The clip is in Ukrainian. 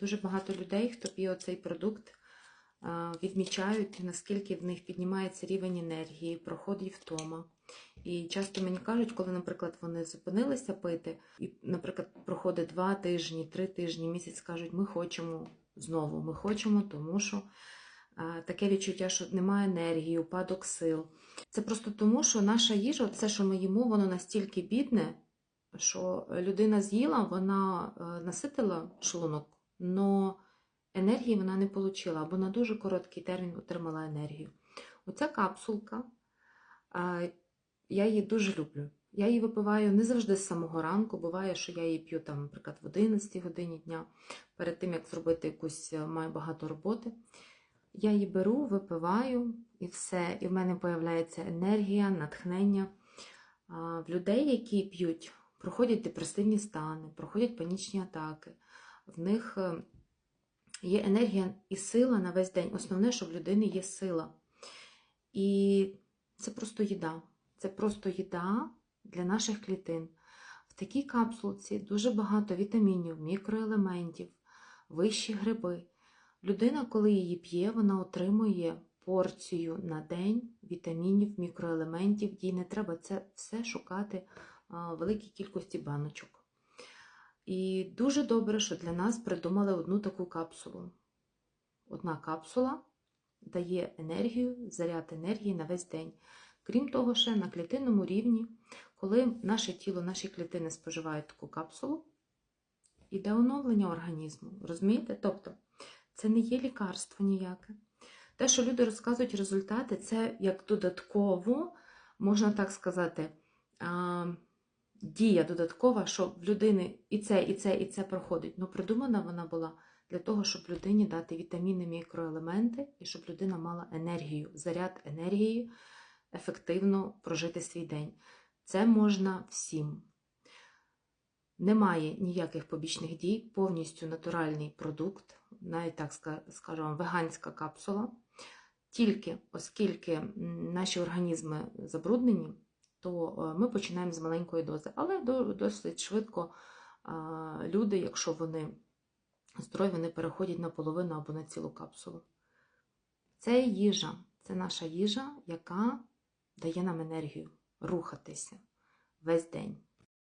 Дуже багато людей, хто п'є цей продукт, відмічають, наскільки в них піднімається рівень енергії, проходить втома. І часто мені кажуть, коли, наприклад, вони зупинилися пити, і, наприклад, проходить два тижні, три тижні, місяць кажуть, ми хочемо знову, ми хочемо, тому що таке відчуття, що немає енергії, упадок сил. Це просто тому, що наша їжа, все, що ми їмо, воно настільки бідне, що людина з'їла, вона е, наситила шлунок, але енергії вона не отримала, або на дуже короткий термін отримала енергію. Оця капсулка, я її дуже люблю. Я її випиваю не завжди з самого ранку. Буває, що я її п'ю, там, наприклад, в 11 годині дня, перед тим, як зробити якусь, е, маю багато роботи. Я її беру, випиваю і все. І в мене з'являється енергія, натхнення. В людей, які п'ють, проходять депресивні стани, проходять панічні атаки. В них е, є енергія і сила на весь день. Основне, що в людини є сила. І це просто їда. Це просто їда для наших клітин. В такій капсулці дуже багато вітамінів, мікроелементів, вищі гриби. Людина, коли її п'є, вона отримує порцію на день вітамінів, мікроелементів. Їй не треба це все шукати в великій кількості баночок. І дуже добре, що для нас придумали одну таку капсулу. Одна капсула дає енергію, заряд енергії на весь день. Крім того, ще на клітинному рівні, коли наше тіло, наші клітини споживають таку капсулу, іде оновлення організму. Розумієте? Тобто, це не є лікарство ніяке. Те, що люди розказують результати, це як додатково, можна так сказати, дія додаткова, що в людини і це, і це, і це проходить. Ну, придумана вона була для того, щоб людині дати вітаміни, мікроелементи, і щоб людина мала енергію, заряд енергії, ефективно прожити свій день. Це можна всім. Немає ніяких побічних дій, повністю натуральний продукт, навіть так скажемо, веганська капсула. Тільки оскільки наші організми забруднені, то е, ми починаємо з маленької дози. Але досить швидко люди, якщо вони здорові, вони переходять на половину або на цілу капсулу. Це їжа, це наша їжа, яка дає нам енергію рухатися весь день.